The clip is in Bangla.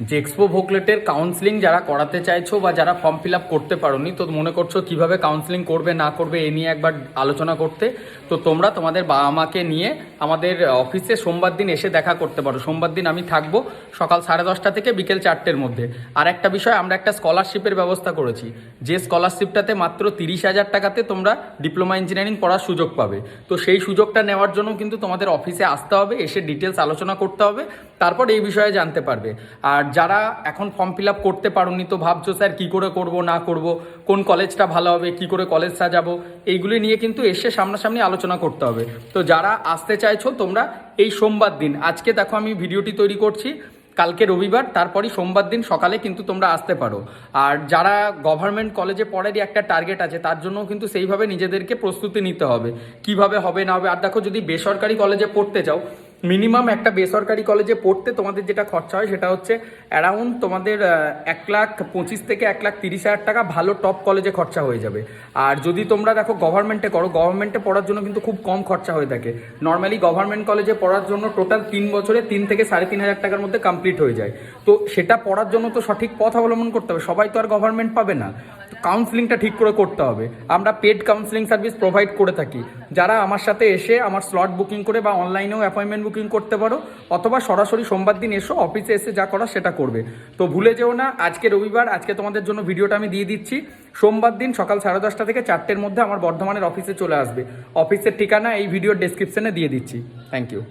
যে এক্সপো ভোকলেটের কাউন্সিলিং যারা করাতে চাইছো বা যারা ফর্ম ফিল আপ করতে পারোনি, তো মনে করছ কীভাবে কাউন্সিলিং করবে, না করবে, এ নিয়ে একবার আলোচনা করতে, তো তোমরা তোমাদের বাবা মাকে নিয়ে আমাদের অফিসে সোমবার দিন এসে দেখা করতে পারো। সোমবার দিন আমি থাকব সকাল সাড়ে দশটা থেকে বিকেল চারটের মধ্যে। আর একটা বিষয়, আমরা একটা স্কলারশিপের ব্যবস্থা করেছি। যে স্কলারশিপটাতে মাত্র তিরিশ হাজার টাকাতে তোমরা ডিপ্লোমা ইঞ্জিনিয়ারিং পড়ার সুযোগ পাবে। তো সেই সুযোগটা নেওয়ার জন্য কিন্তু তোমাদের অফিসে আসতে হবে, এসে ডিটেলস আলোচনা করতে হবে, তারপর এই বিষয়ে জানতে পারবে। আর যারা এখন ফর্ম ফিল আপ করতে পারোনি তো ভাবছ, স্যার, কী করে করব, না করব? কোন কলেজটা ভালো হবে? কি করে কলেজ সাজাবো? এইগুলি নিয়ে কিন্তু এসে সামনাসামনি আলোচনা করতে হবে। তো যারা আসতে চাইছো, তোমরা এই সোমবার দিন, আজকে দেখো আমি ভিডিওটি তৈরি করছি, কালকে রবিবার, তারপরই সোমবার দিন সকালে কিন্তু তোমরা আসতে পারো। আর যারা গভর্নমেন্ট কলেজে পড়ারই একটা টার্গেট আছে, তার জন্য কিন্তু সেইভাবে নিজেদেরকে প্রস্তুতি নিতে হবে। কীভাবে হবে, না হবে? আর দেখো যদি বেসরকারি কলেজে পড়তে চাও মিনিমাম একটা বেসরকারি কলেজে পড়তে তোমাদের যেটা খরচা হয় সেটা হচ্ছে অ্যারাউন্ড তোমাদের এক লাখ পঁচিশ থেকে এক লাখ তিরিশ হাজার টাকা ভালো টপ কলেজে খরচা হয়ে যাবে। আর যদি তোমরা দেখো গভর্নমেন্টে করো গভর্নমেন্টে পড়ার জন্য কিন্তু খুব কম খরচা হয়ে থাকে। নর্মালি গভর্নমেন্ট কলেজে পড়ার জন্য টোটাল তিন বছরে তিন থেকে সাড়ে তিন হাজার টাকার মধ্যে কমপ্লিট হয়ে যায়। তো সেটা পড়ার জন্য তো সঠিক পথ অবলম্বন করতে হবে। সবাই তো আর গভর্নমেন্ট পাবে না। কাউন্সিলিংটা ঠিক করে করতে হবে। আমরা পেড কাউন্সিলিং সার্ভিস প্রোভাইড করে থাকি। যারা আমার সাথে এসে আমার স্লট বুকিং করে বা অনলাইনেও অ্যাপয়েন্টমেন্ট বুকিং করতে পারো, অথবা সরাসরি সোমবার দিন এসো অফিসে এসে যা করা সেটা করবে। তো ভুলে যেও না, আজকে রবিবার, আজকে তোমাদের জন্য ভিডিওটা আমি দিয়ে দিচ্ছি। সোমবার দিন সকাল সাড়ে দশটা থেকে চারটের মধ্যে আমার বর্ধমানের অফিসে চলে আসবে। অফিসের ঠিকানা এই ভিডিওর ডেসক্রিপশনে দিয়ে দিচ্ছি। Thank you